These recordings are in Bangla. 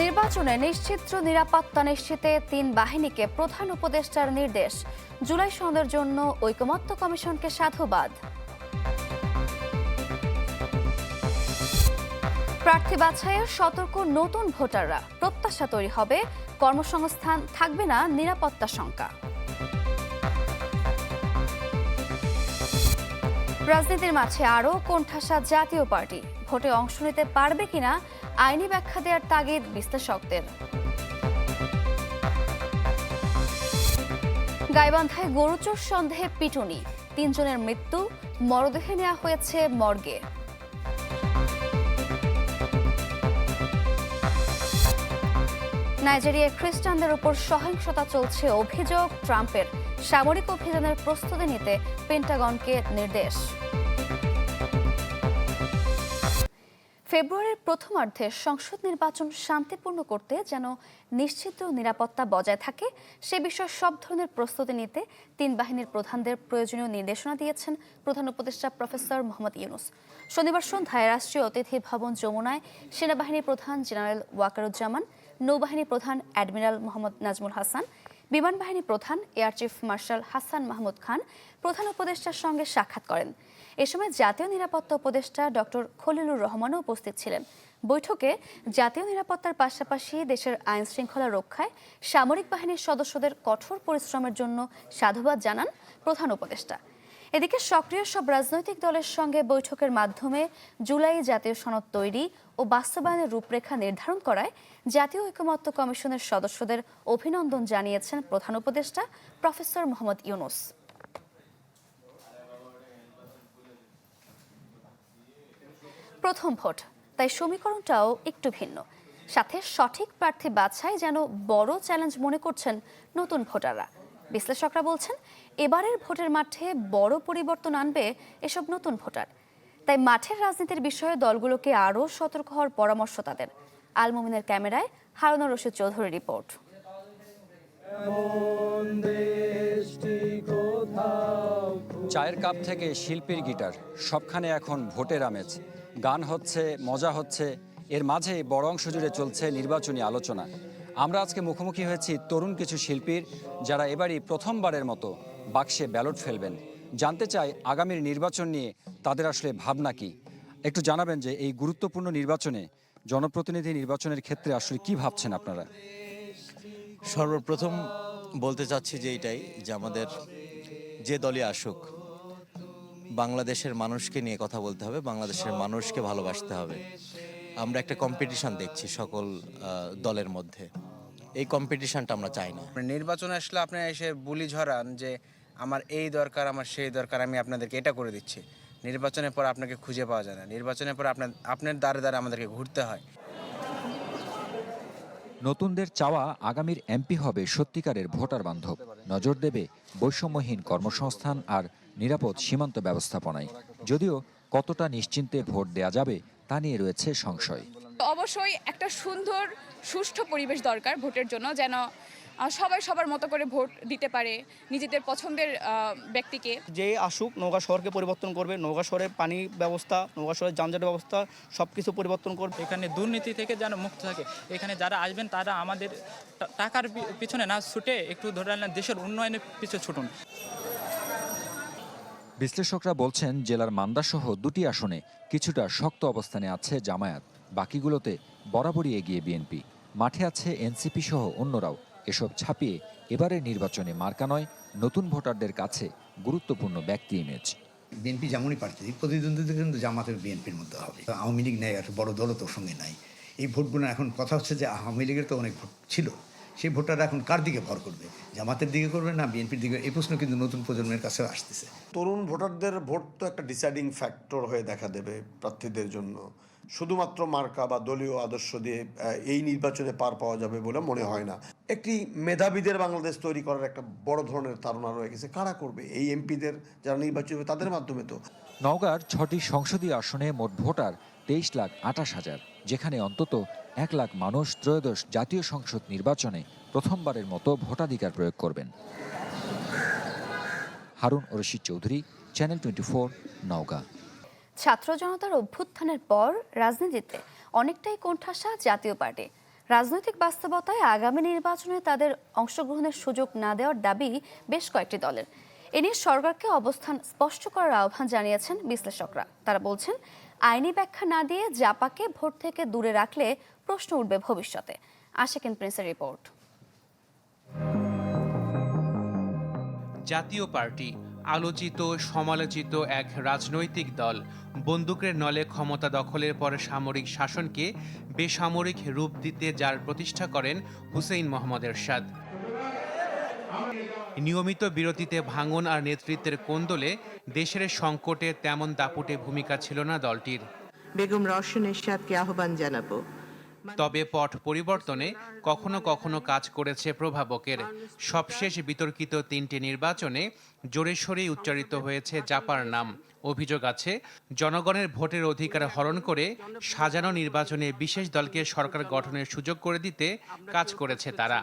নির্বাচনে নিশ্চিত্র নিরাপত্তা নিশ্চিতে তিন বাহিনীকে প্রধান উপদেষ্টার নির্দেশ। জুলাই সনদের জন্য ঐকমত্য কমিশনকে সাধুবাদ। প্রার্থী বাছাইয়ের সতর্ক নতুন ভোটাররা। প্রত্যাশা তৈরি হবে, কর্মসংস্থান থাকবে না, নিরাপত্তা শঙ্কা। রাজনীতির মাঝে আরও কোণঠাসা জাতীয় পার্টি। ভোটে অংশ নিতে পারবে কিনা আইনি ব্যাখ্যা দেওয়ার তাগিদ বিশ্লেষকদের। গাইবান্ধায় গরুচোর সন্দেহে পিটুনি, তিনজনের মৃত্যু, মরদেহে নেওয়া হয়েছে মর্গে। নাইজেরিয়ায় খ্রিস্টানদের উপর সহিংসতা চলছে অভিযোগ, ট্রাম্পের সামরিক অভিযানের প্রস্তুতি নিতে পেন্টাগনকে নির্দেশ। ফেব্রুয়ারির প্রথমার্ধে সংসদ নির্বাচন শান্তিপূর্ণ করতে যেন নিশ্চিত নিরাপত্তা বজায় থাকে, সে বিষয়ে সব ধরনের প্রস্তুতি নিতে তিন বাহিনীর প্রধানদের প্রয়োজনীয় নির্দেশনা দিয়েছেন প্রধান উপদেষ্টা প্রফেসর মোহাম্মদ ইউনুস। শনিবার সন্ধ্যায় রাষ্ট্রীয় অতিথি ভবন যমুনায় সেনাবাহিনী প্রধান জেনারেল ওয়াকারুজ্জামান নৌবাহিনী প্রধান অ্যাডমিরাল মোহাম্মদ নাজমুল হাসান বিমান বাহিনী প্রধান, air chief marshal Hasan Mahmud Khan, প্রধান উপদেষ্টার সঙ্গে সাক্ষাৎ করেন। এ সময় জাতীয় নিরাপত্তা উপদেষ্টা ডক্টর খলিলুর রহমানও উপস্থিত ছিলেন। বৈঠকে জাতীয় নিরাপত্তার পাশাপাশি দেশের আইন শৃঙ্খলা রক্ষায় সামরিক বাহিনীর সদস্যদের কঠোর পরিশ্রমের জন্য সাধুবাদ জানান প্রধান উপদেষ্টা। এদিকে সক্রিয় সব রাজনৈতিক দলের সঙ্গে বৈঠকের মাধ্যমে জুলাই জাতীয় সনদ তৈরি ও বাস্তবায়নের রূপরেখা নির্ধারণ করায় জাতীয় ঐকমত্য কমিশনের সদস্যদের অভিনন্দন জানিয়েছেন প্রধান উপদেষ্টা প্রফেসর মোহাম্মদ ইউনুস। প্রথম ভোট, তাই সমীকরণটাও একটু ভিন্ন। সাথে সঠিক প্রার্থী বাছাই যেন বড় চ্যালেঞ্জ মনে করছেন নতুন ভোটাররা। বিশ্লেষকরা বলছেন, এবারের ভোটের মাঠে বড় পরিবর্তন আনবে এসব নতুন ভোটার। তাই মাঠের রাজনীতির বিষয়ে দলগুলোকে আরও সতর্ক হওয়ার পরামর্শ তাদের। আলমুমিনের ক্যামেরায় হারুনুর রশিদ চৌধুরী রিপোর্ট। চায়ের কাপ থেকে শিল্পীর গিটার, সবখানে এখন ভোটের আমেজ। গান হচ্ছে, মজা হচ্ছে, এর মাঝে বড় অংশ জুড়ে চলছে নির্বাচনী আলোচনা। আমরা আজকে মুখোমুখি হয়েছি তরুণ কিছু শিল্পীর যারা এবারই প্রথমবারের মতো বাক্সে ব্যালট ফেলবেন। জানতে চাই আগামীর নির্বাচন নিয়ে তাদের আসলে ভাবনা কি? একটু জানাবেন যে এই গুরুত্বপূর্ণ নির্বাচনে জনপ্রতিনিধি নির্বাচনের ক্ষেত্রে আসলে কি ভাবছেন আপনারা? সর্বপ্রথম বলতে চাচ্ছি যে এইটাই যে আমাদের যে দলই আসুক, বাংলাদেশের মানুষকে নিয়ে কথা বলতে হবে, বাংলাদেশের মানুষকে ভালোবাসতে হবে। আমরা একটা কম্পিটিশন দেখছি সকল দলের মধ্যে। এই কম্পিটিশনটা আমরা চাই না। মানে নির্বাচন আসলে আপনি এসে বুলি ঝরান যে আমার এই দরকার আমার সেই দরকার আমি আপনাদেরকে এটা করে দিচ্ছি। নির্বাচনের পর আপনাকে খুঁজে পাওয়া যায় না। নির্বাচনের পর আপনার আপনার দ্বারে দ্বারে আমাদেরকে ঘুরতে হয়। নতুনদের চাওয়া আগামীর এমপি হবে সত্যিকারের ভোটার বান্ধব নজর দেবে বৈষম্যহীন কর্মসংস্থান আর নিরাপদ সীমান্ত ব্যবস্থাপনায়। যদিও কতটা নিশ্চিন্তে ভোট দেয়া যাবে তা নিয়ে রয়েছে সংশয়। অবশ্যই একটা সুন্দর সুষ্ঠু পরিবেশ দরকার ভোটের জন্য যেন সবাই সবার মতো করে ভোট দিতে পারে নিজেদের পছন্দের ব্যক্তিকে। যে আসুক নৌকা শহরকে পরিবর্তন করবে নৌকা শহরের পানি ব্যবস্থা নৌকা শহরের যানজটের ব্যবস্থা সব কিছু পরিবর্তন করবে। এখানে দুর্নীতি থেকে যেন মুক্ত থাকে। এখানে যারা আসবেন তারা আমাদের টাকার পিছনে না ছুটে একটু ধরে দেশের উন্নয়নের পিছনে ছুটুন। বিশ্লেষকরা বলছেন, জেলার মান্দাসহ দুটি আসনে কিছুটা শক্ত অবস্থানে আছে জামায়াত, বাকিগুলোতে বরাবরই এগিয়ে বিএনপি। মাঠে আছে এনসিপি সহ অন্যরাও। এসব ছাপিয়ে এবারের নির্বাচনে মার্কা নয়, নতুন ভোটারদের কাছে গুরুত্বপূর্ণ ব্যক্তি ইমেজ। বিএনপি যেমনই প্রার্থী প্রতিদ্বন্দ্বিতা কিন্তু জামাতের বিএনপির মধ্যে হবে। আওয়ামী লীগ নেই বড় দলও তোর সঙ্গে নাই। এই ভোটগুলো এখন কথা হচ্ছে যে আওয়ামী লীগের তো অনেক ভোট ছিল। সেই ভোটাররা এখন কার দিকে ভর করবে? জামাতের দিকে করবে না বিএনপির দিকে? এই প্রশ্ন কিন্তু নতুন প্রজন্মের কাছে আসতেছে। তরুণ ভোটারদের ভোট তো একটা ডিসাইডিং ফ্যাক্টর হয়ে দেখা দেবে প্রার্থীদের জন্য। শুধুমাত্র মার্কা বা দলীয় আদর্শ দিয়ে এই নির্বাচনে পার পাওয়া যাবে বলে মনে হয় না। একটি মেধাবীদের বাংলাদেশ তৈরি করার একটা বড় ধরনের ধারণা রয়ে গেছে। কারা করবে? এই এমপিদের যারা নির্বাচিত হবে তাদের মাধ্যমে তো। নওগাঁর ছটি সংসদীয় আসনে মোট ভোটার তেইশ লাখ আঠাশ হাজার। যেখানে অন্তত এক লাখ মানুষ ত্রয়োদশ জাতীয় সংসদ নির্বাচনে প্রথমবারের মতো ভোটাধিকার প্রয়োগ করবেন। Harun Rashid Chowdhury channel twenty four Naogaon. ছাত্র জনতার অভ্যুত্থানের পর রাজনীতিতে অনেকটাই কোণঠাসা জাতীয় পার্টি। রাজনৈতিক বাস্তবতায় আগামী নির্বাচনে তাদের অংশগ্রহণের সুযোগ না দেওয়ার দাবি বেশ কয়েকটি দলের। এ নিয়ে সরকারকে অবস্থান স্পষ্ট করার আহ্বান জানিয়েছেন বিশ্লেষকরা। তারা বলছেন আইনি ব্যাখ্যা না দিয়ে জাপাকে ভোট থেকে দূরে রাখলে প্রশ্ন উঠবে ভবিষ্যতে। আশেকিন প্রিন্সের রিপোর্ট। জাতীয় পার্টি, আলোচিত, সমালোচিত এক রাজনৈতিক দল বন্দুকের নলে ক্ষমতা দখলের পর সামরিক শাসনকে বেসামরিক রূপ দিতে যার প্রতিষ্ঠা করেন হুসেইন মোহাম্মদ এরশাদ। নিয়মিত বিরতিতে ভাঙন আর নেতৃত্বের কোন্দলে দেশের সংকটে তেমন দাপুটে ভূমিকা ছিল না দলটির। বেগম রওশন এরশাদকে আহ্বান জানাব। তবে পট পরিবর্তনে কখনো কখনো কাজ করেছে প্রভাবকের। সবশেষ বিতর্কিত তিনটি নির্বাচনে জোরে সোরেই উচ্চারিত হয়েছে জাপার নাম। অভিযোগ আছে জনগণের ভোটের অধিকার হরণ করে সাজানো নির্বাচনে বিশেষ দলকে সরকার গঠনের সুযোগ করে দিতে কাজ করেছে তারা।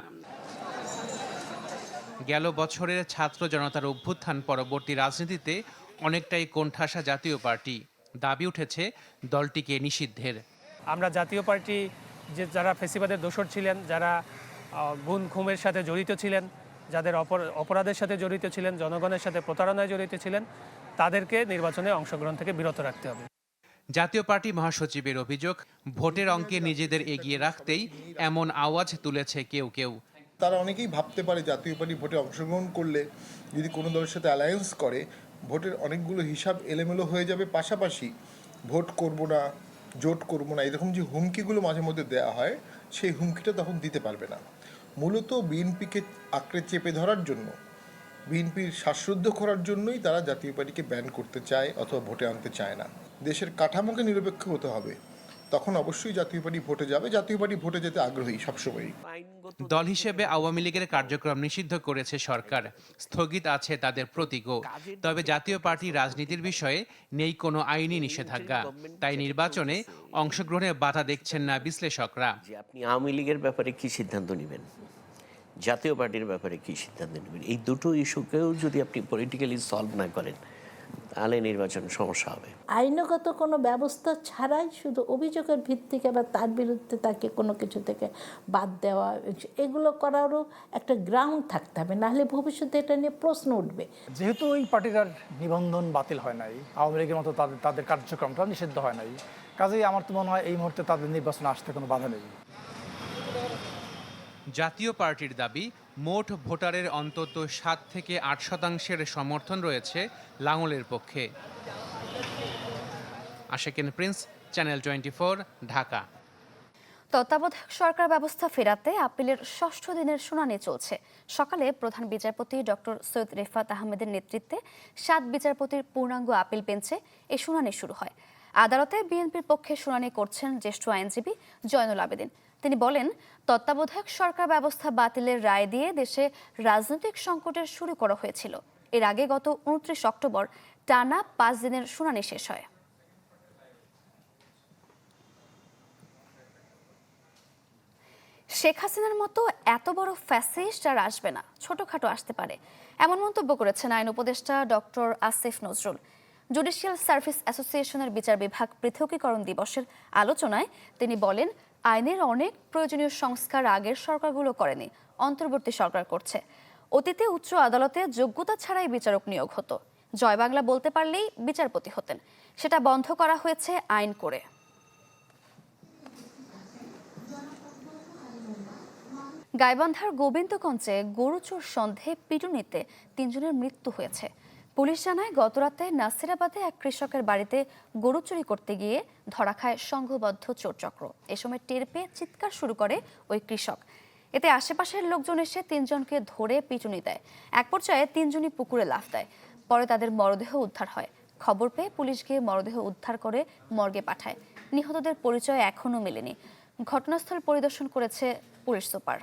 গেল বছরের ছাত্র জনতার অভ্যুত্থান পরবর্তী রাজনীতিতে অনেকটাই কোণঠাসা জাতীয় পার্টি। দাবি উঠেছে দলটিকে নিষিদ্ধের। আমরা জাতীয় পার্টি যে যারা ফেসিবাদের দোষর ছিলেন যারা গুণ খুমের সাথে জড়িত ছিলেন যাদের অপর- অপরাধের সাথে জড়িত ছিলেন জনগণের সাথে প্রতারণায় জড়িত ছিলেন তাদেরকে নির্বাচনে অংশগ্রহণ থেকে বিরত রাখতে হবে। জাতীয় পার্টি মহাসচিবের অভিযোগ ভোটের অঙ্কে নিজেদের এগিয়ে রাখতেই এমন আওয়াজ তুলেছে কেউ কেউ। তারা অনেকেই ভাবতে পারে জাতীয় পার্টি ভোটে অংশগ্রহণ করলে যদি কোনো দলের সাথে অ্যালায়েন্স করে, ভোটের অনেকগুলো হিসাব এলোমেলো হয়ে যাবে। পাশাপাশি ভোট করব না, জোট করব না, এরকম যে হুমকিগুলো মাঝে মধ্যে দেওয়া হয়, সেই হুমকিটা তখন দিতে পারবে না। মূলত বিএনপিকে আঁকড়ে চেপে ধরার জন্য, বিএনপির শ্বাসরুদ্ধ করার জন্যই তারা জাতীয় পার্টিকে ব্যান করতে চায় অথবা ভোটে আনতে চায় না। দেশের কাঠামোকে নিরপেক্ষ হতে হবে। তখন অবশ্যই জাতীয় পার্টি ভোটে যাবে। জাতীয় পার্টি ভোটে যেতে আগ্রহী সবসময়ই। দল হিসেবে আওয়ামী লীগের কার্যক্রম নিষিদ্ধ করেছে সরকার। স্থগিত আছে তাদের প্রতীকও। তবে জাতীয় পার্টি রাজনীতির বিষয়ে নেই কোনো আইনি নিষেধাজ্ঞা। তাই নির্বাচনে অংশগ্রহণে বাধা দেখছেন না বিশ্লেষকরা। আপনি আওয়ামী লীগের ব্যাপারে কি সিদ্ধান্ত নেবেন? জাতীয় পার্টির ব্যাপারে কি সিদ্ধান্ত নেবেন? এই দুটো ইস্যুকেও যদি আপনি পলিটিক্যালি সলভ না করেন তাহলে নির্বাচন সমস্যা হবে। আইনগত কোনো ব্যবস্থা ছাড়াই শুধু অভিযোগের ভিত্তিকে বা তার বিরুদ্ধে তাকে কোনো কিছু থেকে বাদ দেওয়া এগুলো করারও একটা গ্রাউন্ড থাকতে হবে নাহলে ভবিষ্যতে এটা নিয়ে প্রশ্ন উঠবে। যেহেতু ওই পার্টিটার নিবন্ধন বাতিল হয় নাই আওয়ামী লীগের মতো তাদের তাদের কার্যক্রমটা নিষিদ্ধ হয় নাই কাজেই আমার তো মনে হয় এই মুহূর্তে তাদের নির্বাচনে আসতে কোনো বাধা নেই। জাতীয় পার্টির দাবি মোট ভোটারের অন্তত সাত থেকে আট শতাংশের সমর্থন রয়েছে লাঙলের পক্ষে। Asheken Prince, channel twenty Dhaka. তত্ত্বাবধায়ক সরকার ব্যবস্থা ফেরাতে আপিলের ষষ্ঠ দিনের শুনানি চলছে। সকালে প্রধান বিচারপতি ডক্টর সৈয়দ রেফাত আহমেদের নেতৃত্বে সাত বিচারপতির পূর্ণাঙ্গ আপিল বেঞ্চে এই শুনানি শুরু হয়। আদালতে বিএনপির পক্ষে শুনানি করছেন জ্যেষ্ঠ আইনজীবী জয়নুল আবেদিন। তিনি বলেন, তত্ত্বাবধায়ক সরকার ব্যবস্থা বাতিলের রায় দিয়ে দেশে রাজনৈতিক সংকটের শুরু করা হয়েছিল। এর আগে গত উনত্রিশ অক্টোবর টানা পাঁচ দিনের শুনানি শেষ হয়। শেখ হাসিনার মতো এত বড় ফ্যাসিস্ট আর আসবে না, ছোটখাটো আসতে পারে, এমন মন্তব্য করেছেন আইন উপদেষ্টা doctor Asif Nazrul. Judicial service অ্যাসোসিয়েশনের বিচার বিভাগ পৃথকীকরণ দিবসের আলোচনায় তিনি বলেন আইনের অনেক প্রয়োজনীয় সংস্কার আগের সরকারগুলো করেনি, অন্তর্বর্তী সরকার করছে। অতীতে উচ্চ আদালতে যোগ্যতা ছাড়াই বিচারক নিয়োগ হতো। জয় বাংলা বলতে পারলেই বিচারপতি হতেন। সেটা বন্ধ করা হয়েছে আইন করে। গাইবান্ধার গোবিন্দগঞ্জে গরুচোর সন্দেহে পিটুনিতে তিনজনের মৃত্যু হয়েছে। পুলিশ জানায়, গতরাতে নাসিরাবাদে এক কৃষকের বাড়িতে গরু চুরি করতে গিয়ে ধরা খায় সংঘবদ্ধ চোরচক্র। এ সময় টের পেয়ে চিৎকার শুরু করে ওই কৃষক। এতে আশেপাশের লোকজন এসে তিনজনকে ধরে পিটুনি দেয়। এক পর্যায়ে তিনজনই পুকুরে লাফ দেয়। পরে তাদের মরদেহ উদ্ধার হয়। খবর পেয়ে পুলিশ গিয়ে মরদেহ উদ্ধার করে মর্গে পাঠায়। নিহতদের পরিচয় এখনও মেলেনি। ঘটনাস্থল পরিদর্শন করেছে পুলিশ সুপার।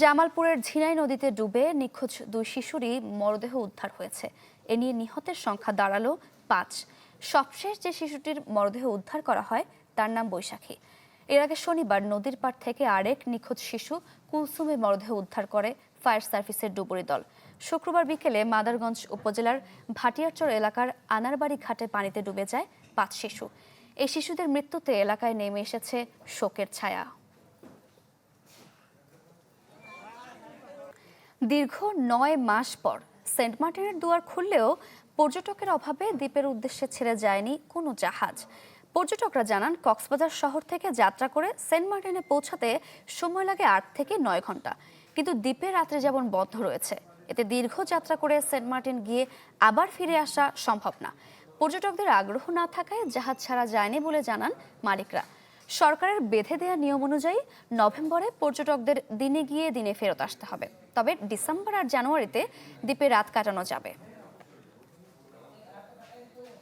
জামালপুরের ঝিনাই নদীতে ডুবে নিখোঁজ দুই শিশুরই মরদেহ উদ্ধার হয়েছে। এ নিয়ে নিহতের সংখ্যা দাঁড়াল পাঁচ। সবশেষ যে শিশুটির মরদেহ উদ্ধার করা হয়, তার নাম বৈশাখী। এর আগে শনিবার নদীর পাড় থেকে আরেক নিখোঁজ শিশু কুলসুমের মরদেহ উদ্ধার করে ফায়ার সার্ভিসের ডুবুরি দল। শুক্রবার বিকেলে মাদারগঞ্জ উপজেলার ভাটিয়ারচর এলাকার আনারবাড়ি ঘাটে পানিতে ডুবে যায় পাঁচ শিশু। এই শিশুদের মৃত্যুতে এলাকায় নেমে এসেছে শোকের ছায়া। দীর্ঘ নয় মাস পর সেন্ট মার্টিনের দুয়ার খুললেও পর্যটকের অভাবে দ্বীপের উদ্দেশ্যে ছেড়ে যায়নি কোনো জাহাজ। পর্যটকরা জানান, কক্সবাজার শহর থেকে যাত্রা করে সেন্ট মার্টিনে পৌঁছাতে সময় লাগে আট থেকে নয় ঘণ্টা। কিন্তু দ্বীপে রাত্রে যেমন বন্ধ রয়েছে, এতে দীর্ঘ যাত্রা করে সেন্ট মার্টিন গিয়ে আবার ফিরে আসা সম্ভব না। পর্যটকদের আগ্রহ না থাকায় জাহাজ ছাড়া যায়নি বলে জানান মালিকরা। সরকারের বেঁধে দেয়া নিয়ম অনুযায়ী নভেম্বরে পর্যটকদের দিনে গিয়ে দিনে ফেরত আসতে হবে। তবে ডিসেম্বর আর জানুয়ারিতে দ্বীপে রাত কাটানো যাবে।